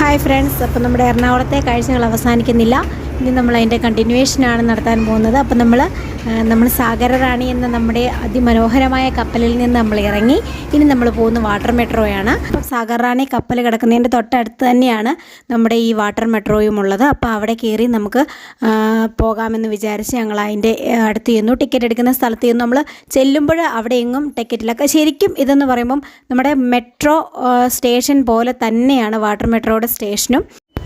Hi friends അപ്പോൾ നമ്മുടെ എറണാകുളത്തെ കാഴ്ചകൾ അവസാനിക്കുന്നില്ല. ഇനി നമ്മൾ അതിന്റെ കണ്ടിന്യൂവേഷനാണ് നടത്താൻ പോകുന്നത്. അപ്പോൾ നമ്മൾ നമ്മൾ സാഗര റാണി എന്ന നമ്മുടെ അതിമനോഹരമായ കപ്പലിൽ നിന്ന് നമ്മൾ ഇറങ്ങി. ഇനി നമ്മൾ പോകുന്ന വാട്ടർ മെട്രോയാണ്. അപ്പോൾ സാഗർ റാണി കപ്പൽ കിടക്കുന്നതിന്റെ തൊട്ടടുത്ത് തന്നെയാണ് നമ്മുടെ ഈ വാട്ടർ മെട്രോയും ഉള്ളത്. അപ്പോൾ അവിടെ കയറി നമുക്ക് പോകാമെന്ന് വിചാരിച്ച് ഞങ്ങൾ അതിന്റെ അടുത്ത് ചെന്നു. ടിക്കറ്റ് എടുക്കുന്ന സ്ഥലത്ത് ചെന്നു. നമ്മൾ ചെല്ലുമ്പോൾ അവിടെ എങ്ങും ടിക്കറ്റിലൊക്കെ ശരിക്കും ഇതെന്ന് പറയുമ്പം നമ്മുടെ മെട്രോ സ്റ്റേഷൻ പോലെ തന്നെയാണ് വാട്ടർ മെട്രോയുടെ സ്റ്റേഷനും.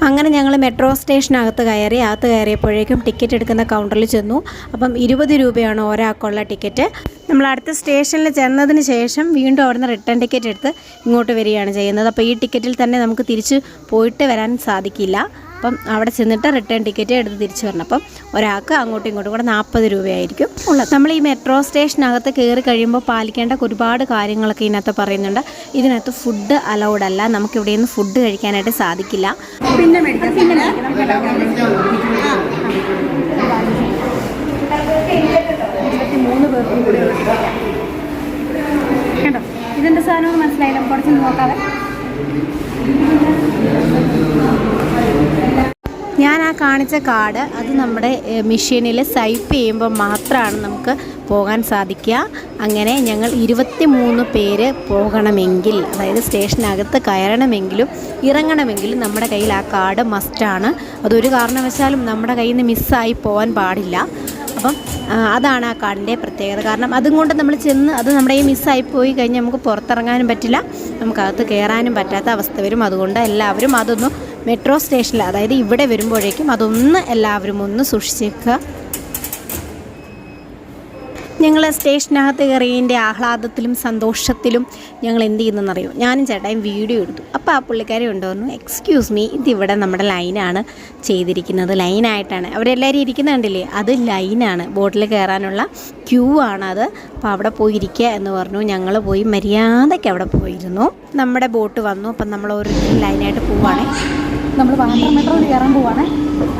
അങ്ങനെ ഞങ്ങൾ മെട്രോ സ്റ്റേഷനകത്ത് കയറി അകത്ത് കയറിയപ്പോഴേക്കും ടിക്കറ്റ് എടുക്കുന്ന കൗണ്ടറിൽ ചെന്നു. അപ്പം ഇരുപത് രൂപയാണ് ഒരാൾക്കുള്ള ടിക്കറ്റ്. നമ്മൾ അടുത്ത സ്റ്റേഷനിൽ ചെന്നതിന് ശേഷം വീണ്ടും അവിടുന്ന് റിട്ടേൺ ടിക്കറ്റ് എടുത്ത് ഇങ്ങോട്ട് വരികയാണ് ചെയ്യുന്നത്. അപ്പോൾ ഈ ടിക്കറ്റിൽ തന്നെ നമുക്ക് തിരിച്ച് പോയിട്ട് വരാൻ സാധിക്കില്ല. അപ്പം അവിടെ ചെന്നിട്ട് റിട്ടേൺ ടിക്കറ്റ് എടുത്ത് തിരിച്ചു വരണം. അപ്പം ഒരാൾക്ക് അങ്ങോട്ടും ഇങ്ങോട്ടും കൂടെ നാൽപ്പത് രൂപയായിരിക്കും ഉള്ളത്. നമ്മൾ ഈ മെട്രോ സ്റ്റേഷനകത്ത് കയറി കഴിയുമ്പോൾ പാലിക്കേണ്ട ഒരുപാട് കാര്യങ്ങളൊക്കെ ഇതിനകത്ത് പറയുന്നുണ്ട്. ഇതിനകത്ത് ഫുഡ് അലൗഡ് അല്ല. നമുക്ക് ഇവിടെ നിന്ന് ഫുഡ് കഴിക്കാനായിട്ട് സാധിക്കില്ല. പിന്നെ പിന്നെ സാധനം മനസ്സിലായില്ല. കുറച്ച് നോക്കാതെ ഞാൻ ആ കാണിച്ച കാർഡ് അത് നമ്മുടെ മെഷീനിൽ സൈപ്പ് ചെയ്യുമ്പോൾ മാത്രമാണ് നമുക്ക് പോകാൻ സാധിക്കുക. അങ്ങനെ ഞങ്ങൾ ഇരുപത്തി മൂന്ന് പേര് പോകണമെങ്കിൽ അതായത് സ്റ്റേഷനകത്ത് കയറണമെങ്കിലും ഇറങ്ങണമെങ്കിലും നമ്മുടെ കയ്യിൽ ആ കാർഡ് മസ്റ്റാണ് അതൊരു കാരണവശാലും നമ്മുടെ കയ്യിൽ നിന്ന് മിസ്സായി പോകാൻ പാടില്ല. അപ്പം അതാണ് ആ കാർഡിന്റെ പ്രത്യേകത. കാരണം അതും കൊണ്ട് നമ്മൾ ചെന്ന് അത് നമ്മുടെ ഈ മിസ്സായി പോയി കഴിഞ്ഞാൽ നമുക്ക് പുറത്തിറങ്ങാനും പറ്റില്ല. നമുക്കകത്ത് കയറാനും പറ്റാത്ത അവസ്ഥ വരും. അതുകൊണ്ട് എല്ലാവരും അതൊന്ന് മെട്രോ സ്റ്റേഷനിൽ അതായത് ഇവിടെ വരുമ്പോഴേക്കും അതൊന്ന് എല്ലാവരും ഒന്ന് സൂക്ഷിച്ചേക്കുക ഞങ്ങൾ സ്റ്റേഷനകത്ത് കയറിയതിന്റെ ആഹ്ലാദത്തിലും സന്തോഷത്തിലും ഞങ്ങൾ എന്ത് ചെയ്യുന്നതെന്നറിയോ ഞാനും ചേട്ടായും വീഡിയോ എടുത്തു. അപ്പോൾ ആ പുള്ളിക്കാരി കൊണ്ടുവന്നു എക്സ്ക്യൂസ് മീ ഇതിവിടെ നമ്മുടെ ലൈനാണ് ചെയ്തിരിക്കുന്നത്. ലൈനായിട്ടാണ്. അവരെല്ലാവരും ഇരിക്കുന്ന കണ്ടില്ലേ? അത് ലൈനാണ്. ബോട്ടിൽ കയറാനുള്ള ക്യൂ ആണത്. അപ്പോൾ അവിടെ പോയി ഇരിക്കുക എന്ന് പറഞ്ഞു. ഞങ്ങൾ പോയി മര്യാദയ്ക്ക് അവിടെ പോയിരുന്നു. നമ്മുടെ ബോട്ട് വന്നു. അപ്പം നമ്മൾ ഒരു ലൈനായിട്ട് പോവുകയാണേ നമ്മൾ വാട്ടർ മെട്രോയിൽ കയറാൻ പോവാണ്.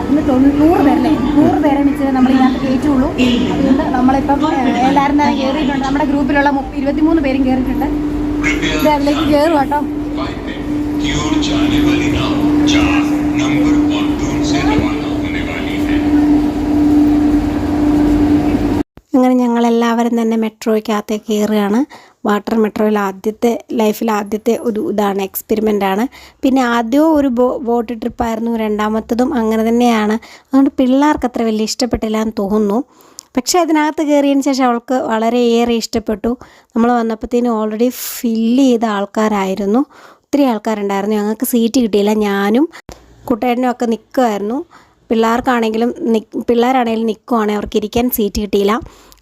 അതിന് തൊണ്ണൂറ് പേരല്ലേ നൂറ് പേരെ വെച്ച് നമ്മൾ ഇതിനകത്ത് കയറ്റുള്ളൂ അതുകൊണ്ട് നമ്മളിപ്പം എല്ലാവരും തന്നെ കയറിയിട്ടുണ്ട്. നമ്മുടെ ഗ്രൂപ്പിലുള്ള ഇരുപത്തിമൂന്ന് പേരും കയറിയിട്ടുണ്ട്. ഇത് അതിലേക്ക് കയറും കേട്ടോ ഞങ്ങളെല്ലാവരും തന്നെ മെട്രോയ്ക്കകത്ത് കയറുകയാണ്. വാട്ടർ മെട്രോയിൽ ആദ്യത്തെ ലൈഫിൽ ആദ്യത്തെ ഒരു ഇതാണ് എക്സ്പെരിമെന്റ് ആണ്. പിന്നെ ആദ്യവും ഒരു ബോ ബോട്ട് ട്രിപ്പായിരുന്നു രണ്ടാമത്തതും അങ്ങനെ തന്നെയാണ്. അതുകൊണ്ട് പിള്ളേർക്ക് അത്ര വലിയ ഇഷ്ടപ്പെട്ടില്ല എന്ന് തോന്നുന്നു. പക്ഷേ അതിനകത്ത് കയറിയതിന് ശേഷം അവൾക്ക് വളരെയേറെ ഇഷ്ടപ്പെട്ടു. നമ്മൾ വന്നപ്പോഴത്തേനും ഓൾറെഡി ഫില്ല് ചെയ്ത ആൾക്കാരായിരുന്നു. ഒത്തിരി ആൾക്കാരുണ്ടായിരുന്നു. ഞങ്ങൾക്ക് സീറ്റ് കിട്ടിയില്ല. ഞാനും കുട്ടേട്ടനും ഒക്കെ നിൽക്കുമായിരുന്നു പിള്ളേർക്കാണെങ്കിലും പിള്ളേരാണെങ്കിലും നിൽക്കുവാണെങ്കിൽ അവർക്ക് ഇരിക്കാൻ സീറ്റ് കിട്ടിയില്ല.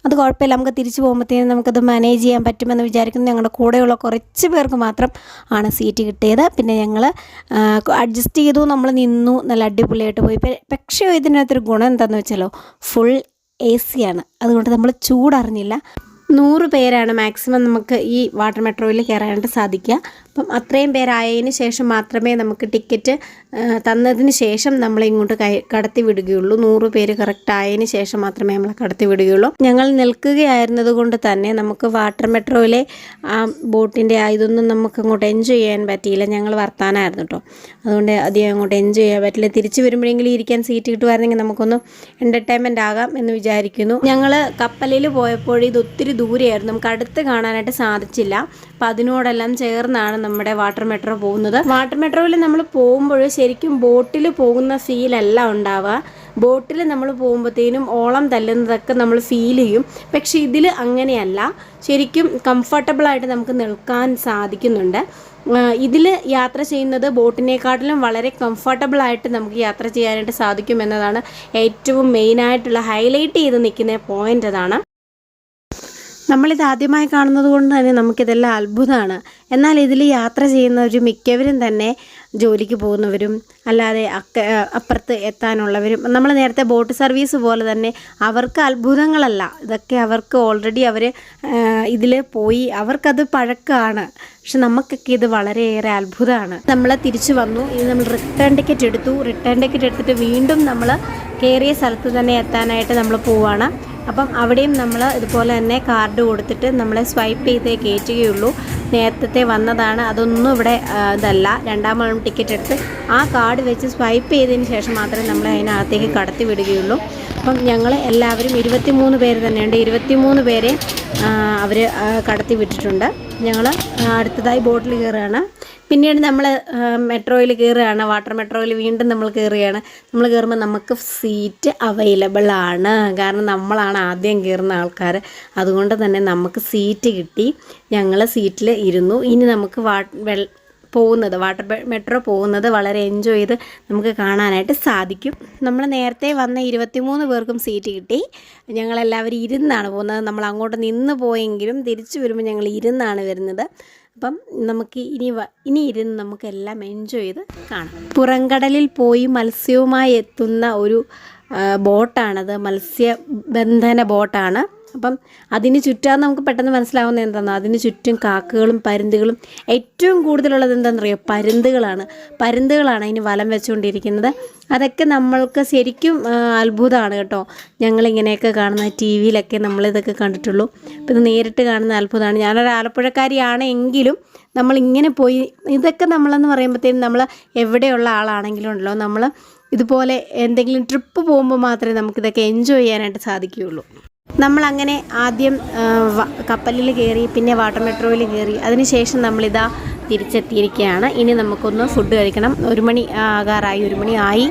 അത് കുഴപ്പമില്ല. നമുക്ക് തിരിച്ചു പോകുമ്പോഴത്തേനും നമുക്കത് മാനേജ് ചെയ്യാൻ പറ്റുമെന്ന് വിചാരിക്കുന്നു. ഞങ്ങളുടെ കൂടെയുള്ള കുറച്ച് പേർക്ക് മാത്രം ആണ് സീറ്റ് കിട്ടിയത്. പിന്നെ ഞങ്ങൾ അഡ്ജസ്റ്റ് ചെയ്തു. നമ്മൾ നിന്നു. നല്ല അടിപൊളിയായിട്ട് പോയി. പക്ഷേ ഇതിനകത്തൊരു ഗുണം എന്താണെന്ന് വെച്ചാലോ ഫുൾ എ സിയാണ് അതുകൊണ്ട് നമ്മൾ ചൂടറിഞ്ഞില്ല. നൂറ് പേരാണ് മാക്സിമം നമുക്ക് ഈ വാട്ടർ മെട്രോയിൽ കയറാനായിട്ട് സാധിക്കുക. അപ്പം അത്രയും പേരായതിന് ശേഷം മാത്രമേ നമുക്ക് ടിക്കറ്റ് തന്നതിന് ശേഷം നമ്മളെ ഇങ്ങോട്ട് കടത്തി വിടുകയുള്ളൂ. നൂറ് പേര് കറക്റ്റ് ആയതിന് ശേഷം മാത്രമേ നമ്മളെ കടത്തി വിടുകയുള്ളൂ. ഞങ്ങൾ നിൽക്കുകയായിരുന്നത് കൊണ്ട് തന്നെ നമുക്ക് വാട്ടർ മെട്രോയിലെ ആ ബോട്ടിന്റെ ഇതൊന്നും നമുക്ക് അങ്ങോട്ട് എൻജോയ് ചെയ്യാൻ പറ്റിയില്ല. ഞങ്ങൾ വർത്താനായിരുന്നു കേട്ടോ അതുകൊണ്ട് അധികം അങ്ങോട്ട് എൻജോയ് ചെയ്യാൻ പറ്റില്ല. തിരിച്ചു വരുമ്പോഴെങ്കിലും ഇരിക്കാൻ സീറ്റ് കിട്ടുമായിരുന്നെങ്കിൽ നമുക്കൊന്ന് എന്റർടൈൻമെന്റ് ആകാം എന്ന് വിചാരിക്കുന്നു. ഞങ്ങൾ കപ്പലിൽ പോയപ്പോൾ ഇത് ഒത്തിരി ദൂരെയായിരുന്നു. നമുക്ക് അടുത്ത് കാണാനായിട്ട് സാധിച്ചില്ല. അപ്പം അതിനോടെല്ലാം ചേർന്നാണ് നമ്മുടെ വാട്ടർ മെട്രോ പോകുന്നത്. വാട്ടർ മെട്രോയിൽ നമ്മൾ പോകുമ്പോൾ ശരിക്കും ബോട്ടിൽ പോകുന്ന ഫീലല്ല ഉണ്ടാവുക. ബോട്ടിൽ നമ്മൾ പോകുമ്പോഴത്തേനും ഓളം തല്ലുന്നതൊക്കെ നമ്മൾ ഫീൽ ചെയ്യും. പക്ഷേ ഇതിൽ അങ്ങനെയല്ല. ശരിക്കും കംഫർട്ടബിളായിട്ട് നമുക്ക് നിൽക്കാൻ സാധിക്കുന്നുണ്ട്. ഇതിൽ യാത്ര ചെയ്യുന്നത് ബോട്ടിനെക്കാട്ടിലും വളരെ കംഫർട്ടബിളായിട്ട് നമുക്ക് യാത്ര ചെയ്യാനായിട്ട് സാധിക്കും എന്നതാണ് ഏറ്റവും മെയിനായിട്ടുള്ള ഹൈലൈറ്റ് ചെയ്ത് നിൽക്കുന്ന പോയിന്റ് അതാണ്. നമ്മളിത് ആദ്യമായി കാണുന്നത് കൊണ്ട് തന്നെ നമുക്കിതെല്ലാം അത്ഭുതമാണ്. എന്നാൽ ഇതിൽ യാത്ര ചെയ്യുന്നവർ മിക്കവരും തന്നെ ജോലിക്ക് പോകുന്നവരും അല്ലാതെ അക്ക അപ്പുറത്ത് എത്താനുള്ളവരും നമ്മൾ നേരത്തെ ബോട്ട് സർവീസ് പോലെ തന്നെ അവർക്ക് അത്ഭുതങ്ങളല്ല. ഇതൊക്കെ അവർക്ക് ഓൾറെഡി അവർ ഇതിൽ പോയി അവർക്കത് പഴക്കമാണ് പക്ഷെ നമുക്കൊക്കെ ഇത് വളരെയേറെ അത്ഭുതമാണ്. നമ്മൾ തിരിച്ചു വന്നു. ഇത് നമ്മൾ റിട്ടേൺ ടിക്കറ്റ് എടുത്തു. റിട്ടേൺ ടിക്കറ്റ് എടുത്തിട്ട് വീണ്ടും നമ്മൾ കയറിയ സ്ഥലത്ത് തന്നെ എത്താനായിട്ട് നമ്മൾ പോവാണ്. അപ്പം അവിടെയും നമ്മൾ ഇതുപോലെ തന്നെ കാർഡ് കൊടുത്തിട്ട് നമ്മളെ സ്വൈപ്പ് ചെയ്തേ കയറ്റുകയുള്ളൂ നേരത്തെ വന്നതാണ്. അതൊന്നും ഇവിടെ ഇതല്ല. രണ്ടാം വളം ടിക്കറ്റ് എടുത്ത് ആ കാർഡ് വെച്ച് സ്വൈപ്പ് ചെയ്തതിന് ശേഷം മാത്രമേ നമ്മൾ അതിനകത്തേക്ക് കടത്തി വിടുകയുള്ളൂ. അപ്പം ഞങ്ങൾ എല്ലാവരും ഇരുപത്തി മൂന്ന് പേര് തന്നെയുണ്ട്. ഇരുപത്തി മൂന്ന് പേരെ അവർ കടത്തി വിട്ടിട്ടുണ്ട്. ഞങ്ങൾ അടുത്തതായി ബോട്ടിൽ കയറുകയാണ്. പിന്നീട് നമ്മൾ മെട്രോയിൽ കയറുകയാണ്. വാട്ടർ മെട്രോയിൽ വീണ്ടും നമ്മൾ കയറുകയാണ്. നമ്മൾ കയറുമ്പോൾ നമുക്ക് സീറ്റ് അവൈലബിൾ ആണ്. കാരണം നമ്മളാണ് ആദ്യം കയറുന്ന ആൾക്കാർ അതുകൊണ്ട് തന്നെ നമുക്ക് സീറ്റ് കിട്ടി. ഞങ്ങൾ സീറ്റിൽ ഇരുന്നു. ഇനി നമുക്ക് വാ പോകുന്നത്. വാട്ടർ മെട്രോ പോകുന്നത് വളരെ എൻജോയ് ചെയ്ത് നമുക്ക് കാണാനായിട്ട് സാധിക്കും. നമ്മൾ നേരത്തെ വന്ന ഇരുപത്തിമൂന്ന് പേർക്കും സീറ്റ് കിട്ടി. ഞങ്ങളെല്ലാവരും ഇരുന്നാണ് പോകുന്നത്. നമ്മൾ അങ്ങോട്ട് നിന്ന് പോയെങ്കിലും തിരിച്ചു വരുമ്പോൾ ഞങ്ങൾ ഇരുന്നാണ് വരുന്നത്. അപ്പം നമുക്ക് ഇനി ഇനി ഇരുന്ന് നമുക്കെല്ലാം എൻജോയ് ചെയ്ത് കാണാം. പുറംകടലിൽ പോയി മത്സ്യവുമായി എത്തുന്ന ഒരു ബോട്ടാണത്. മത്സ്യബന്ധന ബോട്ടാണ്. അപ്പം അതിന് ചുറ്റാന്ന് നമുക്ക് പെട്ടെന്ന് മനസ്സിലാവുന്ന എന്താണെന്നോ അതിന് ചുറ്റും കാക്കകളും പരുന്തുകളും. ഏറ്റവും കൂടുതലുള്ളത് എന്താണെന്നറിയോ പരുന്തുകളാണ്. പരുന്തുകളാണ് അതിന് വലം വെച്ചുകൊണ്ടിരിക്കുന്നത്. അതൊക്കെ നമ്മൾക്ക് ശരിക്കും അത്ഭുതമാണ് കേട്ടോ. ഞങ്ങളിങ്ങനെയൊക്കെ കാണുന്ന ടി വിയിലൊക്കെ നമ്മളിതൊക്കെ കണ്ടിട്ടുള്ളൂ. അപ്പോൾ ഇത് നേരിട്ട് കാണുന്ന അത്ഭുതമാണ്. ഞാനൊരു ആലപ്പുഴക്കാരിയാണ് എങ്കിലും നമ്മളിങ്ങനെ പോയി ഇതൊക്കെ നമ്മളെന്ന് പറയുമ്പോഴത്തേനും നമ്മൾ എവിടെയുള്ള ആളാണെങ്കിലും ഉണ്ടല്ലോ. നമ്മൾ ഇതുപോലെ എന്തെങ്കിലും ട്രിപ്പ് പോകുമ്പോൾ മാത്രമേ നമുക്കിതൊക്കെ എൻജോയ് ചെയ്യാനായിട്ട് സാധിക്കുകയുള്ളൂ. നമ്മൾ അങ്ങനെ ആദ്യം കപ്പലിൽ കയറി പിന്നെ വാട്ടർ മെട്രോയിൽ കയറി അതിനുശേഷം നമ്മളിതാ തിരിച്ചെത്തിയിരിക്കുകയാണ്. ഇനി നമുക്കൊന്ന് ഫുഡ് കഴിക്കണം. ഒരു മണി ആകാറായി ഒരു മണി ആയി.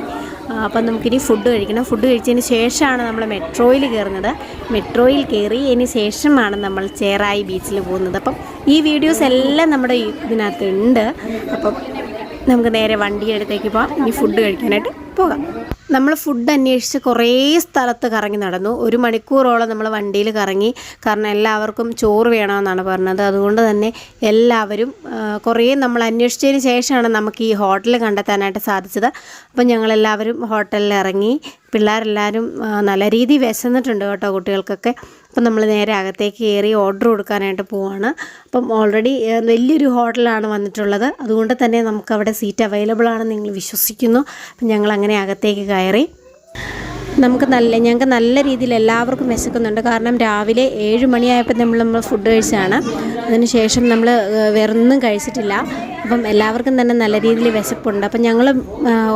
അപ്പം നമുക്കിനി ഫുഡ് കഴിക്കണം. ഫുഡ് കഴിച്ചതിന് ശേഷമാണ് നമ്മൾ മെട്രോയിൽ കയറുന്നത്. മെട്രോയിൽ കയറി അതിന് ശേഷമാണ് നമ്മൾ ചേറായി ബീച്ചിൽ പോകുന്നത്. അപ്പം ഈ വീഡിയോസ് എല്ലാം നമ്മുടെ ഈ ഇതിനകത്ത് ഉണ്ട് അപ്പം നമുക്ക് നേരെ വണ്ടി അടുത്തേക്ക് പോകാം ഇനി ഫുഡ് കഴിക്കാനായിട്ട് പോകാം. നമ്മൾ ഫുഡ് അന്വേഷിച്ച് കുറേ സ്ഥലത്ത് കറങ്ങി നടന്നു. ഒരു മണിക്കൂറോളം നമ്മൾ വണ്ടിയിൽ കറങ്ങി. കാരണം എല്ലാവർക്കും ചോറ് വേണമെന്നാണ് പറഞ്ഞത്. അതുകൊണ്ട് തന്നെ എല്ലാവരും കുറേ നമ്മൾ അന്വേഷിച്ചതിന് ശേഷമാണ് നമുക്ക് ഈ ഹോട്ടൽ കണ്ടെത്താനായിട്ട് സാധിച്ചത്. അപ്പം ഞങ്ങളെല്ലാവരും ഹോട്ടലിൽ ഇറങ്ങി. പിള്ളേരെല്ലാവരും നല്ല രീതിയിൽ വിശന്നിട്ടുണ്ട് കേട്ടോ കുട്ടികൾക്കൊക്കെ. അപ്പം നമ്മൾ നേരെ അകത്തേക്ക് കയറി ഓർഡർ കൊടുക്കാനായിട്ട് പോവാണ്. അപ്പം ഓൾറെഡി വലിയൊരു ഹോട്ടലാണ് വന്നിട്ടുള്ളത്. അതുകൊണ്ട് തന്നെ നമുക്കവിടെ സീറ്റ് അവൈലബിൾ ആണെന്ന് നിങ്ങൾ വിശ്വസിക്കുന്നു. അപ്പം ഞങ്ങൾ അങ്ങനെ അകത്തേക്ക് കയറി. നമുക്ക് നല്ല ഞങ്ങൾക്ക് നല്ല രീതിയിൽ എല്ലാവർക്കും വിശക്കുന്നുണ്ട്. കാരണം രാവിലെ ഏഴ് മണിയായപ്പോൾ നമ്മൾ നമ്മൾ ഫുഡ് കഴിച്ചാണ്. അതിന് ശേഷം നമ്മൾ വേറൊന്നും കഴിച്ചിട്ടില്ല. അപ്പം എല്ലാവർക്കും തന്നെ നല്ല രീതിയിൽ വിശപ്പുണ്ട്. അപ്പം ഞങ്ങൾ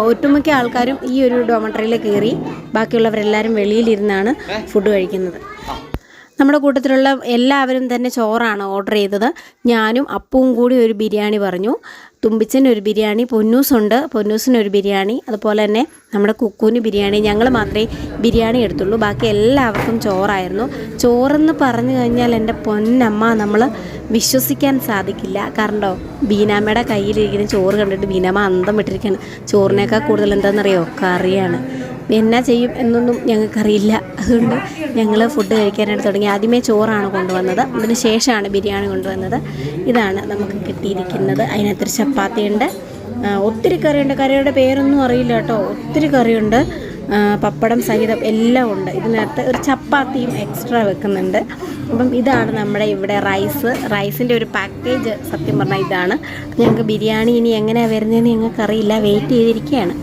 ഒട്ടുമിക്ക ആൾക്കാരും ഈ ഒരു ഡോമട്രിയിൽ കയറി ബാക്കിയുള്ളവരെല്ലാവരും വെളിയിലിരുന്നാണ് ഫുഡ് കഴിക്കുന്നത്. നമ്മുടെ കൂട്ടത്തിലുള്ള എല്ലാവരും തന്നെ ചോറാണ് ഓർഡർ ചെയ്തത്. ഞാനും അപ്പവും കൂടി ഒരു ബിരിയാണി പറഞ്ഞു. തുമ്പിച്ചന് ഒരു ബിരിയാണി പൊന്നൂസുണ്ട് പൊന്നൂസിന് ഒരു ബിരിയാണി. അതുപോലെ തന്നെ നമ്മുടെ കുക്കൂന് ബിരിയാണി. ഞങ്ങൾ മാത്രമേ ബിരിയാണി എടുത്തുള്ളൂ. ബാക്കി എല്ലാവർക്കും ചോറായിരുന്നു. ചോറെന്ന് പറഞ്ഞു കഴിഞ്ഞാൽ എന്റെ പൊന്നമ്മ നമ്മൾ വിശ്വസിക്കാൻ സാധിക്കില്ല. കാരണോ ബീനാമ്മയുടെ കയ്യിലിരിക്കുന്ന ചോറ് കണ്ടിട്ട് ബീനാമ്മ അന്തം വിട്ടിരിക്കുകയാണ്. ചോറിനേക്കാൾ കൂടുതൽ എന്താണെന്നറിയോ? കറിയാണ്. എന്നാ ചെയ്യും എന്നൊന്നും ഞങ്ങൾക്കറിയില്ല. അതുകൊണ്ട് ഞങ്ങൾ ഫുഡ് കഴിക്കാനായിട്ട് തുടങ്ങി. ആദ്യമേ ചോറാണ് കൊണ്ടുവന്നത്. അതിന് ശേഷമാണ് ബിരിയാണി കൊണ്ടുവന്നത്. ഇതാണ് നമുക്ക് കിട്ടിയിരിക്കുന്നത്. അതിനകത്തൊരു ചപ്പാത്തി ഉണ്ട് ഒത്തിരി കറിയുണ്ട്. കറിയുടെ പേരൊന്നും അറിയില്ല കേട്ടോ. ഒത്തിരി കറിയുണ്ട്. പപ്പടം സഹിതം എല്ലാം ഉണ്ട്. ഇതിനകത്ത് ഒരു ചപ്പാത്തിയും എക്സ്ട്രാ വെക്കുന്നുണ്ട്. അപ്പം ഇതാണ് നമ്മുടെ ഇവിടെ റൈസ് റൈസിന്റെ ഒരു പാക്കേജ് സത്യം പറഞ്ഞാൽ ഇതാണ്. ഞങ്ങൾക്ക് ബിരിയാണി ഇനി എങ്ങനെയാണ് വരുന്നതെന്ന് ഞങ്ങൾക്കറിയില്ല. വെയിറ്റ് ചെയ്തിരിക്കുകയാണ്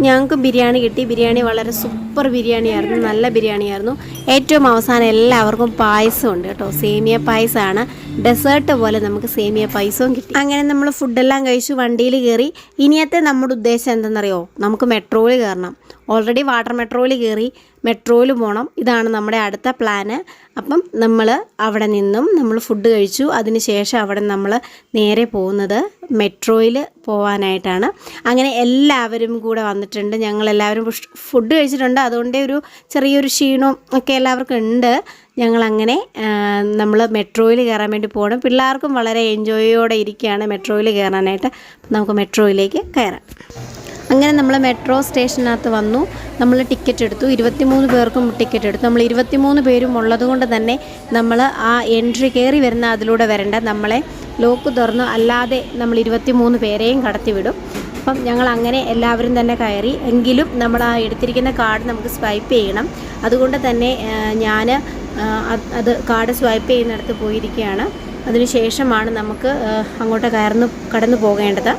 ഞങ്ങൾക്ക് ബിരിയാണി കിട്ടി. ബിരിയാണി വളരെ സൂപ്പർ ബിരിയാണിയായിരുന്നു നല്ല ബിരിയാണിയായിരുന്നു ഏറ്റവും അവസാനം എല്ലാവർക്കും പായസം ഉണ്ട് കേട്ടോ. സേമിയ പായസമാണ് ഡെസേർട്ട് പോലെ നമുക്ക് സേമിയ പായസവും കിട്ടി. അങ്ങനെ നമ്മൾ ഫുഡെല്ലാം കഴിച്ചു വണ്ടിയിൽ കയറി. ഇനിയത്തെ നമ്മുടെ ഉദ്ദേശം എന്തെന്നറിയോ? നമുക്ക് മെട്രോയിൽ കയറണം. ഓൾറെഡി വാട്ടർ മെട്രോയിൽ കയറി. മെട്രോയിൽ പോകണം ഇതാണ് നമ്മുടെ അടുത്ത പ്ലാന്. അപ്പം നമ്മൾ അവിടെ നിന്നും നമ്മൾ ഫുഡ് കഴിച്ചു. അതിന് ശേഷം അവിടെ നമ്മൾ നേരെ പോകുന്നത് മെട്രോയിൽ പോവാനായിട്ടാണ്. അങ്ങനെ എല്ലാവരും കൂടെ വന്നിട്ടുണ്ട്. ഞങ്ങളെല്ലാവരും ഫുഡ് കഴിച്ചിട്ടുണ്ട്. അതുകൊണ്ട് ഒരു ചെറിയൊരു ക്ഷീണവും ഒക്കെ എല്ലാവർക്കും ഉണ്ട്. ഞങ്ങളങ്ങനെ നമ്മൾ മെട്രോയിൽ കയറാൻ വേണ്ടി പോകണം പിള്ളേർക്കും വളരെ എൻജോയോടെ ഇരിക്കുകയാണ് മെട്രോയിൽ കയറാനായിട്ട്. നമുക്ക് മെട്രോയിലേക്ക് കയറാം. അങ്ങനെ നമ്മൾ മെട്രോ സ്റ്റേഷനകത്ത് വന്നു. നമ്മൾ ടിക്കറ്റ് എടുത്തു. ഇരുപത്തിമൂന്ന് പേർക്കും ടിക്കറ്റ് എടുത്തു. നമ്മൾ ഇരുപത്തിമൂന്ന് പേരും ഉള്ളതുകൊണ്ട് തന്നെ നമ്മൾ ആ എൻട്രി കയറി വരുന്ന അതിലൂടെ വരേണ്ട. നമ്മളെ ലോക്ക് തുറന്നു. അല്ലാതെ നമ്മൾ ഇരുപത്തിമൂന്ന് പേരെയും കടത്തിവിടും അപ്പം ഞങ്ങൾ അങ്ങനെ എല്ലാവരും തന്നെ കയറി. എങ്കിലും നമ്മൾ ആ എടുത്തിരിക്കുന്ന കാർഡ് നമുക്ക് സ്വൈപ്പ് ചെയ്യണം. അതുകൊണ്ട് തന്നെ ഞാൻ അത് കാർഡ് സ്വൈപ്പ് ചെയ്യുന്നിടത്ത് പോയിരിക്കുകയാണ്. അതിനുശേഷമാണ് നമുക്ക് അങ്ങോട്ട് കയർന്ന് കടന്നു പോകേണ്ടത്.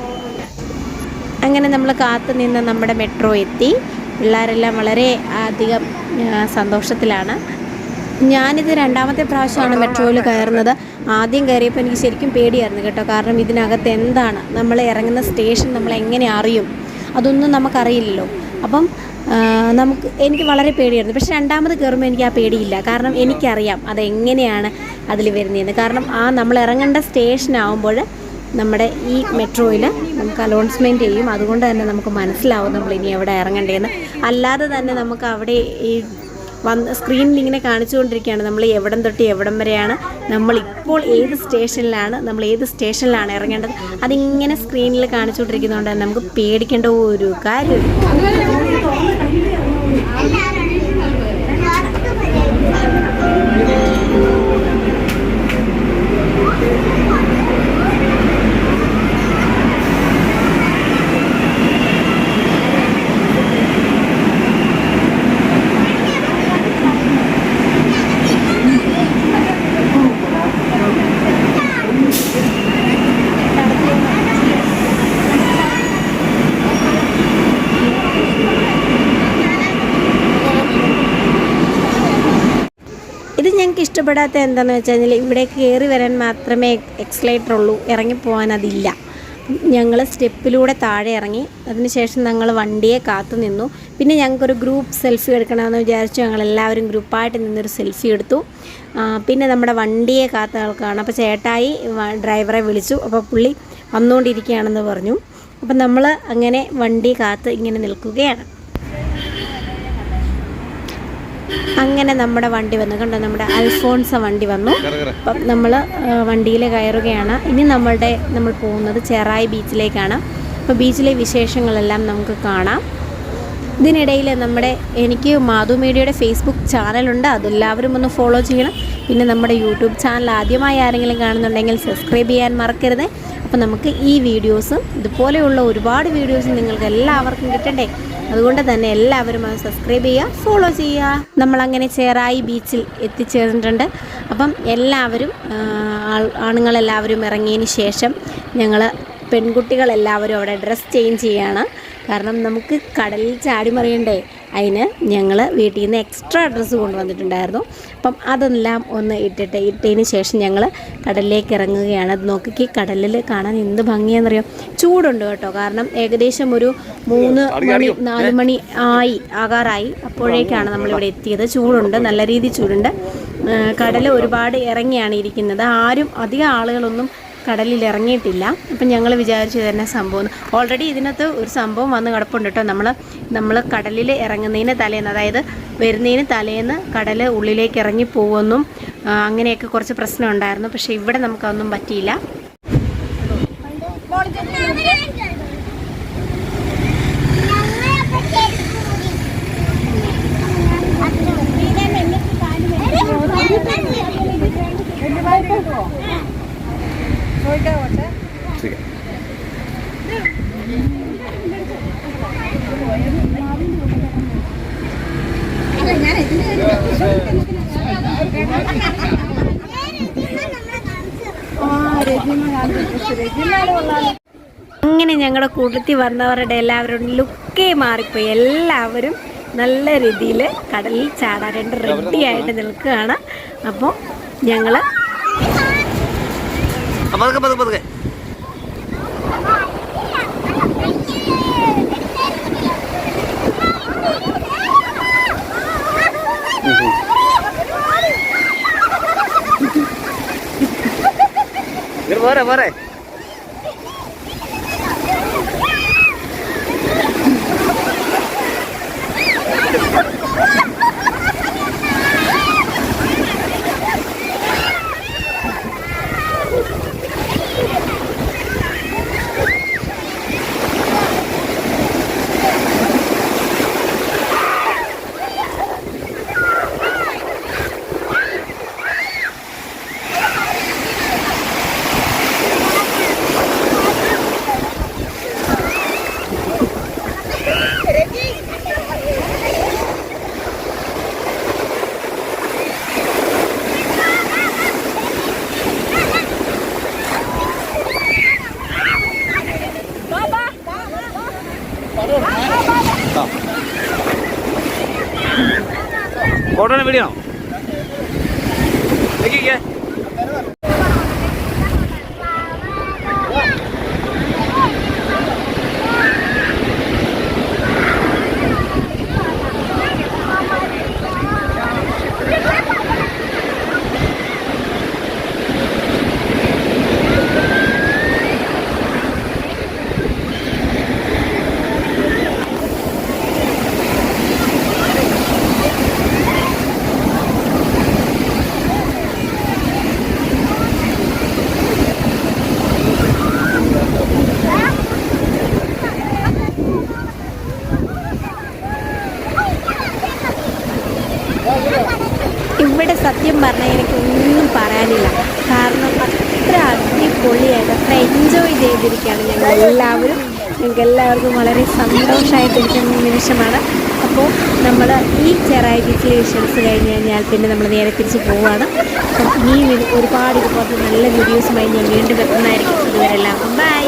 അങ്ങനെ നമ്മൾ കാത്തു നിന്ന് നമ്മുടെ മെട്രോ എത്തി. പിള്ളേരെല്ലാം വളരെ അധികം സന്തോഷത്തിലാണ്. ഞാനിത് രണ്ടാമത്തെ പ്രാവശ്യമാണ് മെട്രോയിൽ കയറുന്നത്. ആദ്യം കയറിയപ്പോൾ എനിക്ക് ശരിക്കും പേടിയായിരുന്നു കേട്ടോ. കാരണം ഇതിനകത്ത് എന്താണ്? നമ്മൾ ഇറങ്ങുന്ന സ്റ്റേഷൻ നമ്മൾ എങ്ങനെ അറിയും? അതൊന്നും നമുക്കറിയില്ലല്ലോ. അപ്പം നമുക്ക് എനിക്ക് വളരെ പേടിയായിരുന്നു. പക്ഷേ രണ്ടാമത് കയറുമ്പോൾ എനിക്ക് ആ പേടിയില്ല. കാരണം എനിക്കറിയാം അതെങ്ങനെയാണ് അതിൽ വരുന്നതെന്ന്. കാരണം ആ നമ്മൾ ഇറങ്ങേണ്ട സ്റ്റേഷൻ ആകുമ്പോൾ നമ്മുടെ ഈ മെട്രോയിൽ നമുക്ക് അലോൺസ്മെന്റ് ചെയ്യും. അതുകൊണ്ട് തന്നെ നമുക്ക് മനസ്സിലാവും നമ്മൾ ഇനി എവിടെ ഇറങ്ങണ്ടേന്ന് അല്ലാതെ തന്നെ നമുക്ക് അവിടെ ഈ വന്ന് സ്ക്രീനിൽ ഇങ്ങനെ കാണിച്ചുകൊണ്ടിരിക്കുകയാണ്. നമ്മൾ എവിടം തൊട്ട് എവിടം വരെയാണ് നമ്മൾ ഇപ്പോൾ ഏത് സ്റ്റേഷനിലാണ് നമ്മൾ ഏത് സ്റ്റേഷനിലാണ് ഇറങ്ങേണ്ടത്. അതിങ്ങനെ സ്ക്രീനിൽ കാണിച്ചുകൊണ്ടിരിക്കുന്നതുകൊണ്ട് തന്നെ നമുക്ക് പേടിക്കേണ്ട ഒരു കാര്യമില്ല. ഞങ്ങൾക്ക് ഇഷ്ടപ്പെടാത്ത എന്താണെന്ന് വെച്ച് കഴിഞ്ഞാൽ ഇവിടെ കയറി വരാൻ മാത്രമേ എക്സലേറ്റർ ഉള്ളൂ. ഇറങ്ങിപ്പോകാൻ അതില്ല. ഞങ്ങൾ സ്റ്റെപ്പിലൂടെ താഴെ ഇറങ്ങി. അതിനുശേഷം ഞങ്ങൾ വണ്ടിയെ കാത്തു നിന്നു. പിന്നെ ഞങ്ങൾക്കൊരു ഗ്രൂപ്പ് സെൽഫി എടുക്കണമെന്ന് വിചാരിച്ചു. ഞങ്ങൾ എല്ലാവരും ഗ്രൂപ്പായിട്ട് നിന്നൊരു സെൽഫി എടുത്തു. പിന്നെ നമ്മുടെ വണ്ടിയെ കാത്ത ആൾക്കാണ്. അപ്പോൾ ചേട്ടായി ഡ്രൈവറെ വിളിച്ചു. അപ്പോൾ പുള്ളി വന്നുകൊണ്ടിരിക്കുകയാണെന്ന് പറഞ്ഞു. അപ്പം നമ്മൾ അങ്ങനെ വണ്ടി കാത്ത് ഇങ്ങനെ നിൽക്കുകയാണ്. അങ്ങനെ നമ്മുടെ വണ്ടി വന്നു. കണ്ടോ നമ്മുടെ അൽഫോൺസ വണ്ടി വന്നു. അപ്പം നമ്മൾ വണ്ടിയിൽ കയറുകയാണ്. ഇനി നമ്മളുടെ നമ്മൾ പോകുന്നത് ചെറായി ബീച്ചിലേക്കാണ്. അപ്പോൾ ബീച്ചിലെ വിശേഷങ്ങളെല്ലാം നമുക്ക് കാണാം. ഇതിനിടയിൽ നമ്മുടെ എനിക്ക് മാധു മീഡിയയുടെ ഫേസ്ബുക്ക് ചാനലുണ്ട്. അതെല്ലാവരും ഒന്ന് ഫോളോ ചെയ്യണം. പിന്നെ നമ്മുടെ യൂട്യൂബ് ചാനൽ ആദ്യമായി ആരെങ്കിലും കാണുന്നുണ്ടെങ്കിൽ സബ്സ്ക്രൈബ് ചെയ്യാൻ മറക്കരുത്. അപ്പോൾ നമുക്ക് ഈ വീഡിയോസും ഇതുപോലെയുള്ള ഒരുപാട് വീഡിയോസും നിങ്ങൾക്ക് എല്ലാവർക്കും കിട്ടണ്ടേ? അതുകൊണ്ട് തന്നെ എല്ലാവരും അത് സബ്സ്ക്രൈബ് ചെയ്യുക ഫോളോ ചെയ്യുക. നമ്മളങ്ങനെ ചേറായി ബീച്ചിൽ എത്തിച്ചേർന്നിട്ടുണ്ട്. അപ്പം എല്ലാവരും ആണുങ്ങളെല്ലാവരും ഇറങ്ങിയതിന് ശേഷം ഞങ്ങൾ പെൺകുട്ടികളെല്ലാവരും അവിടെ ഡ്രസ്സ് ചേഞ്ച് ചെയ്യാണ്. കാരണം നമുക്ക് കടലിൽ ചാടി മറിയണ്ടേ? അതിന് ഞങ്ങൾ വീട്ടിൽ നിന്ന് എക്സ്ട്രാ അഡ്രസ്സ് കൊണ്ടുവന്നിട്ടുണ്ടായിരുന്നു. അപ്പം അതെല്ലാം ഒന്ന് ഇട്ടിട്ട് ഇട്ടതിന് ശേഷം ഞങ്ങൾ കടലിലേക്ക് ഇറങ്ങുകയാണ്. അത് നോക്കി കടലിൽ കാണാൻ എന്ത് ഭംഗിയാണെന്നറിയാം ചൂടുണ്ട് കേട്ടോ. കാരണം ഏകദേശം ഒരു മൂന്ന് മണി നാല് മണി ആയി ആകാറായി. അപ്പോഴേക്കാണ് നമ്മളിവിടെ എത്തിയത്. ചൂടുണ്ട് നല്ല രീതിയിൽ ചൂടുണ്ട്. കടൽ ഒരുപാട് ഇറങ്ങിയാണ് ഇരിക്കുന്നത്. ആരും അധികം ആളുകളൊന്നും കടലിൽ ഇറങ്ങിയിട്ടില്ല അപ്പം ഞങ്ങൾ വിചാരിച്ചു തന്നെ സംഭവം ഓൾറെഡി ഇതിനകത്ത് ഒരു സംഭവം വന്ന് കിടപ്പുണ്ട് കേട്ടോ. നമ്മൾ നമ്മൾ കടലിൽ ഇറങ്ങുന്നതിന് തലേന്ന് അതായത് വരുന്നതിന് തലേന്ന് കടൽ ഉള്ളിലേക്ക് ഇറങ്ങി പോകുമെന്നും അങ്ങനെയൊക്കെ കുറച്ച് പ്രശ്നം ഉണ്ടായിരുന്നു. പക്ഷേ ഇവിടെ നമുക്കതൊന്നും പറ്റിയില്ല. അങ്ങനെ ഞങ്ങളുടെ കൂട്ടത്തിൽ വന്നവരുടെ എല്ലാവരും ലുക്കേ മാറിപ്പോയി. എല്ലാവരും നല്ല രീതിയിൽ കടലിൽ ചാടാനായിട്ട് റെഡി ആയിട്ട് നിൽക്കുകയാണ്. അപ്പോൾ ഞങ്ങൾ പോരെ പോരെ. ചെയ്തിരിക്കുകയാണ് ഞങ്ങൾ എല്ലാവരും ഞങ്ങൾക്ക് എല്ലാവർക്കും വളരെ സന്തോഷമായിട്ടിരിക്കുന്ന നിമിഷമാണ്. അപ്പോൾ നമ്മൾ ഈ ചെറായി ബീച്ചിലെ വിഷ്വൽസ് കഴിഞ്ഞ് കഴിഞ്ഞാൽ പിന്നെ നമ്മൾ നേരെ തിരിച്ച് പോവുകയാണ് അപ്പം ഇനിയും ഒരുപാട് ഇതുപോലത്തെ നല്ല വീഡിയോസുമായി ഞാൻ വീണ്ടും എത്തുന്നതായിരിക്കും. ഇതുവരെല്ലാം ബൈ